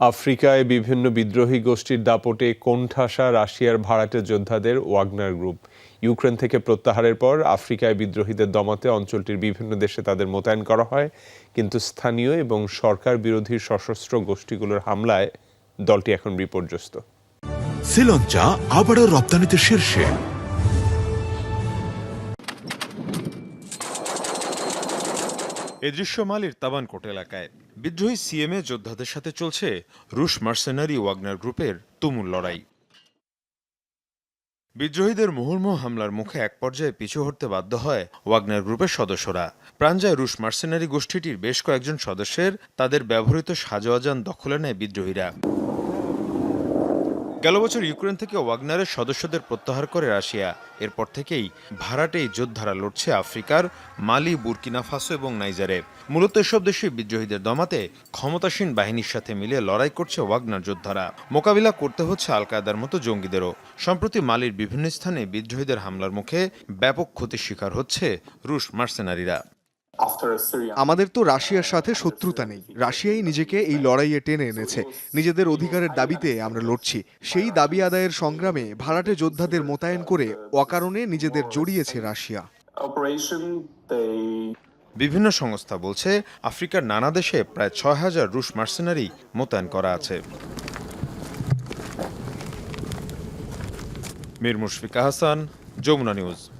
আফ্রিকায় বিভিন্ন বিদ্রোহী গোষ্ঠীর দাপটে কোণঠাসা রাশিয়ার ভাড়াটে যোদ্ধাদের ওয়াগনার গ্রুপ। ইউক্রেন থেকে প্রত্যাহারের পর আফ্রিকায় বিদ্রোহীদের দমাতে অঞ্চলটির বিভিন্ন দেশে তাদের মোতায়েন করা হয়, কিন্তু স্থানীয় এবং সরকার বিরোধী সশস্ত্র গোষ্ঠীগুলোর হামলায় দলটি এখন বিপর্যস্ত। শ্রীলঙ্কা আবারও রপ্তানিতে শীর্ষে। এ দৃশ্য মালির তাবানকোট এলাকায়। বিদ্রোহী সিএমএ যোদ্ধাদের সাথে চলছে রুশ মার্সেনারি ওয়াগনার গ্রুপের তুমুল লড়াই। বিদ্রোহীদের মুহুর্মুহ হামলার মুখে এক পর্যায়ে পিছু হটতে বাধ্য হয় ওয়াগনার গ্রুপের সদস্যরা। প্রাণ যায় রুশ মার্সেনারি গোষ্ঠীটির বেশ কয়েকজন সদস্যের, তাদের ব্যবহৃত সাজোয়াজান দখলে নেয় বিদ্রোহীরা। গেল বছর ইউক্রেন থেকে ওয়াগনারের সদস্যদের প্রত্যাহার করে রাশিয়া। এরপর থেকেই ভাড়াটেই যোদ্ধারা লড়ছে আফ্রিকার মালি, বুরকিনা ফাসো এবং নাইজারে। মূলত এসব দেশে বিদ্রোহীদের দমাতে ক্ষমতাসীন বাহিনীর সাথে মিলে লড়াই করছে ওয়াগনার যোদ্ধারা। মোকাবিলা করতে হচ্ছে আল কায়দার মতো জঙ্গিদেরও। সম্প্রতি মালির বিভিন্ন স্থানে বিদ্রোহীদের হামলার মুখে ব্যাপক ক্ষতির শিকার হচ্ছে রুশ মার্সেনারিরা। আমাদের তো রাশিয়ার সাথে শত্রুতা নেই। রাশিয়াই নিজেকে এই লড়াইয়ে টেনে এনেছে। নিজেদের অধিকারের দাবিতে আমরা লড়ছি। সেই দাবি আদায়ের সংগ্রামে ভাড়াটে যোদ্ধাদের মোতায়েন করে অকারণে নিজেদের জড়িয়েছে রাশিয়া। বিভিন্ন সংস্থা বলছে আফ্রিকার নানা দেশে প্রায় ছয় হাজার রুশ মার্সেনারি মোতায়েন করা আছে। মীর মুশফিকা হাসান যমুনা নিউজ।